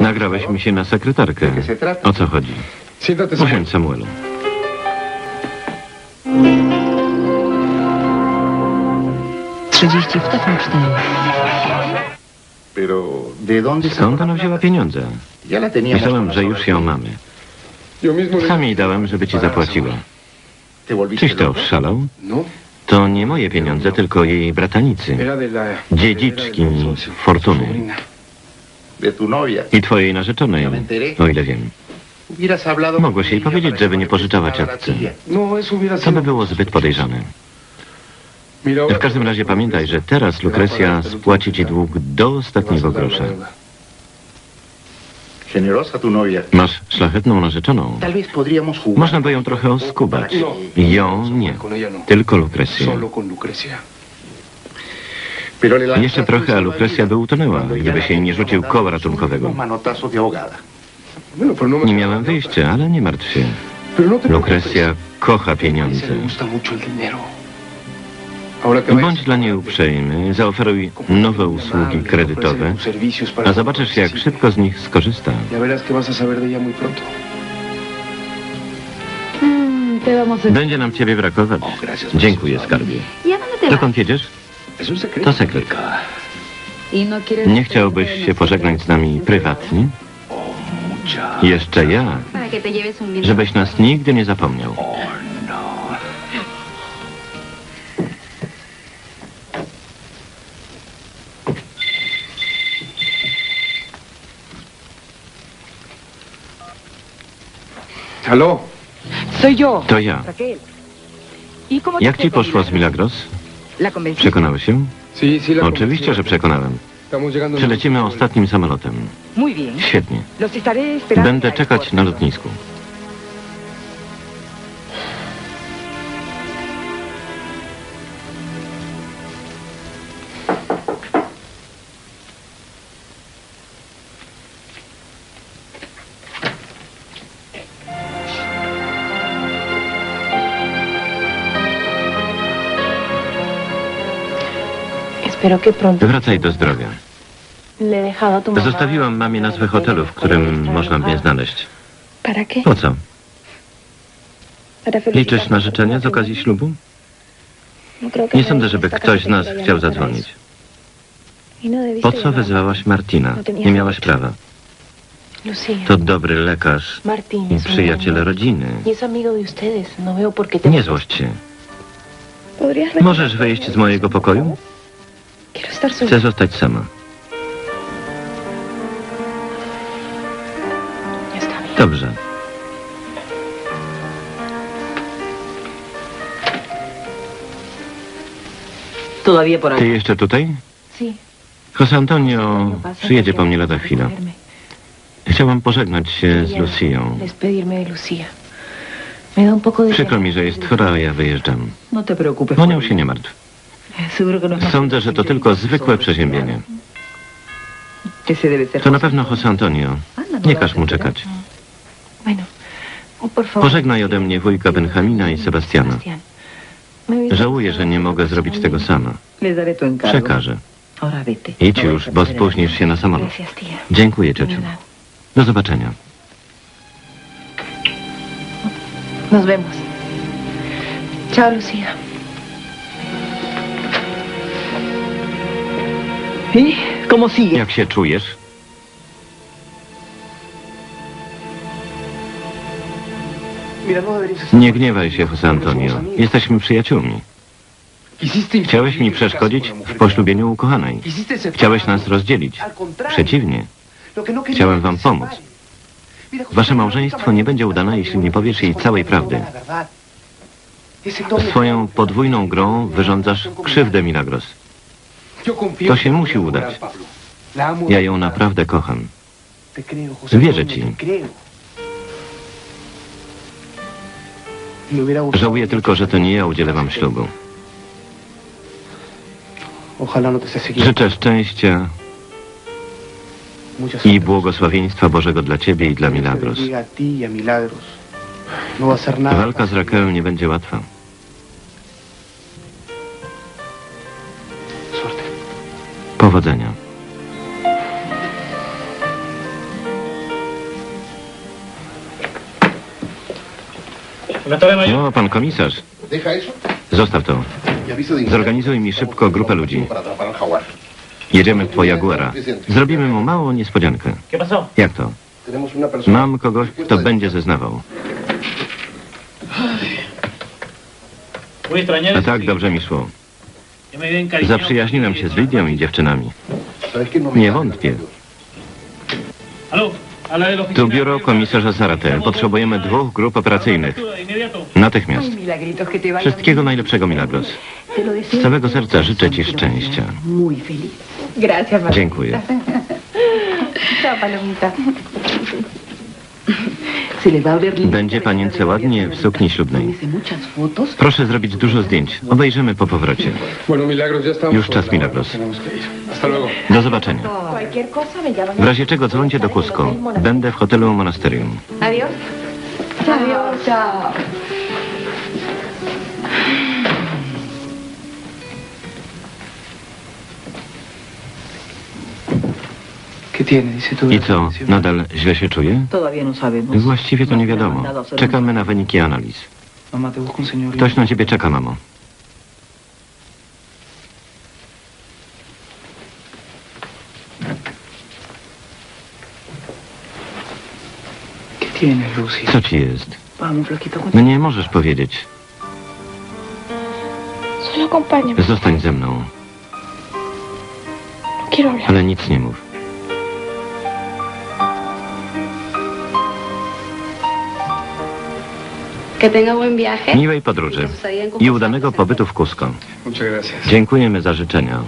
Nagrałeś mi się na sekretarkę. O co chodzi? Usiądź, Samuelu. Trzydzieści w cztery. Pero, ¿de dónde Skąd ona wzięła pieniądze? Myślałem, że już ją mamy. Sam jej dałem, żeby ci zapłaciła. ¿Te volviste Czyś to szalał? No, To nie moje pieniądze, tylko jej bratanicy. Dziedziczki fortuny. I twojej narzeczonej, o ile wiem. Mogłeś jej powiedzieć, żeby nie no pożyczała ciotce. No, To by było zbyt podejrzane. W każdym razie pamiętaj, że teraz Lukrecja spłaci ci dług do ostatniego grosza. Masz szlachetną narzeczoną. Można by ją trochę oskubać. Ją nie, no. tylko Lukrecję. Jeszcze trochę, a un Lukrecja by utonęła, gdyby się nie rzucił koła un ratunkowego. Nie miałem wyjścia, ale nie martw się. Lukrecja kocha pieniądze. Bądź dla niej uprzejmy, zaoferuj nowe usługi kredytowe, a zobaczysz, jak szybko z nich skorzysta. Mm, a... Będzie nam ciebie brakować. Dziękuję, skarbie. Dokąd jedziesz? To sekret. ¿Y no quieres... Nie chciałbyś się pożegnać z nami prywatnie? Jeszcze ja, żebyś nas nigdy nie zapomniał. Yo, To ja. ¿Y Jak ci poszło z Milagros? Przekonałeś się? Oczywiście, że przekonałem. Przylecimy ostatnim samolotem. Świetnie. Będę czekać na lotnisku. Wracaj do zdrowia. Zostawiłam mamie nazwę hotelu, w którym można mnie znaleźć. Po co? Liczysz na życzenia z okazji ślubu? No Nie nadie sądzę, żeby ktoś z nas chciał zadzwonić. Y no Po co wezwałaś Martina? Nie miałaś prawa. To dobry lekarz i przyjaciel rodziny. Y. No. Nie złość się. ¿Podrías retirar- Możesz wyjść z mojego pokoju? Chcę zostać sama. Dobrze. Ty jeszcze tutaj? Sí. José Antonio No przyjedzie po mnie lada chwila. Chciałam pożegnać się z de... Przykro mi, że jest chora, a ja wyjeżdżam. No. O por nią się nie martw. Sądzę, że to tylko zwykłe przeziębienie. To na pewno José Antonio. Nie każ mu czekać. Pożegnaj ode mnie wujka Benjamina i Sebastiana. Żałuję, że nie mogę zrobić tego sama. Przekażę. Idź już, bo spóźnisz się na samolot. Dziękuję, ciociu. Do zobaczenia. Nos vemos. Chao, Lucía. ¿Y cómo sigue? Jak się czujesz? Nie gniewaj się, José Antonio. Jesteśmy przyjaciółmi. Chciałeś mi przeszkodzić w poślubieniu ukochanej. Chciałeś nas rozdzielić. Przeciwnie. Chciałem wam pomóc. Wasze małżeństwo nie będzie udane, jeśli nie powiesz jej całej prawdy. Swoją podwójną grą wyrządzasz krzywdę Milagros. To się musi udać. Ja ją naprawdę kocham. Wierzę ci. Żałuję tylko, że to nie ja udzielę wam ślubu. Życzę szczęścia i błogosławieństwa Bożego dla ciebie i dla Milagros. Walka z. Raquel nie będzie łatwa. Powodzenia. No, pan komisarz. Zostaw to. Zorganizuj mi szybko grupę ludzi. Jedziemy po Jaguara. Zrobimy mu małą niespodziankę. Jak to? Mam kogoś, kto będzie zeznawał. A tak dobrze mi szło. Zaprzyjaźniłem się z Lidią i dziewczynami. Nie wątpię. Tu biuro komisarza Zarate. Potrzebujemy dwóch grup operacyjnych. Natychmiast. Wszystkiego najlepszego, Milagros. Z całego serca życzę Ci szczęścia. Dziękuję. Palomita. Będzie panience ładnie w sukni ślubnej. Proszę zrobić dużo zdjęć. Obejrzymy po powrocie. Już czas, Milagros. Do zobaczenia. W razie czego dzwońcie do Cusco. Będę w hotelu Monasterium. Adiós. Adiós. Chao. I co, nadal źle się czuje? No sabemos. Właściwie to nie Nos han wiadomo. Czekamy na wyniki analiz. Ktoś na ciebie czeka, mamo. Co ci jest? Mnie możesz powiedzieć. Zostań ze mną, No ale nic nie mów. Miłej podróży i udanego pobytu w Cusco. Dziękujemy za życzenia.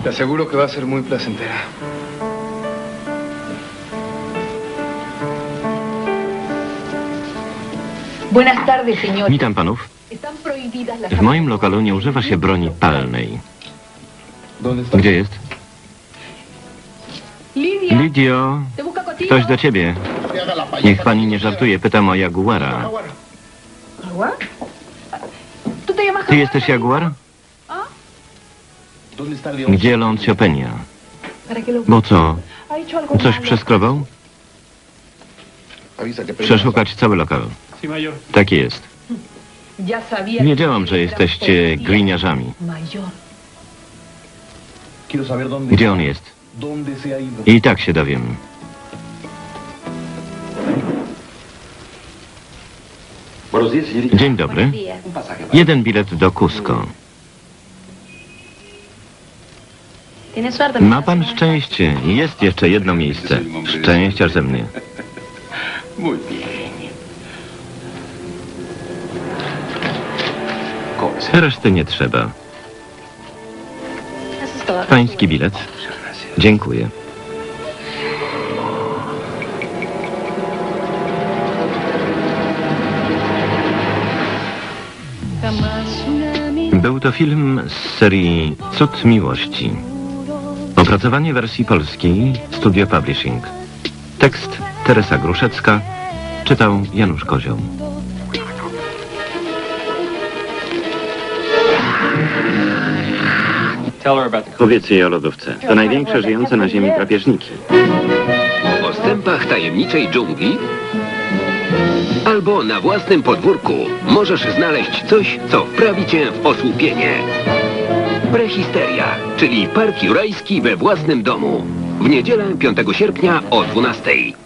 Witam panów. W moim lokalu nie używa się broni palnej. Gdzie jest? Lidio, ktoś do ciebie. Niech pani nie żartuje, pytam o Jaguara. Jaguar. ¿Jaguar? ¿Tú te llamas Ty jesteś Jaguar? Gdzie Leoncio Peña? Para que lo... Bo co, coś przeskrobał? Przeszukać cały lokal. Tak jest. Wiedziałam, że jesteście gliniarzami. Gdzie on jest? I tak się dowiem. Dzień dobry. Jeden bilet do Cusco. Ma pan szczęście. Jest jeszcze jedno miejsce. Szczęścia ze mnie. Reszty nie trzeba. Pański bilet. Dziękuję. Był to film z serii Cud Miłości. Opracowanie wersji polskiej Studio Publishing. Tekst Teresa Gruszecka. Czytał Janusz Kozioł. Powiedz jej o lodówce. To największe żyjące na ziemi drapieżniki. w ostępach tajemniczej dżungli? Albo na własnym podwórku możesz znaleźć coś, co wprawi cię w osłupienie. Prehisteria, czyli park jurajski we własnym domu. W niedzielę 5 sierpnia o 12.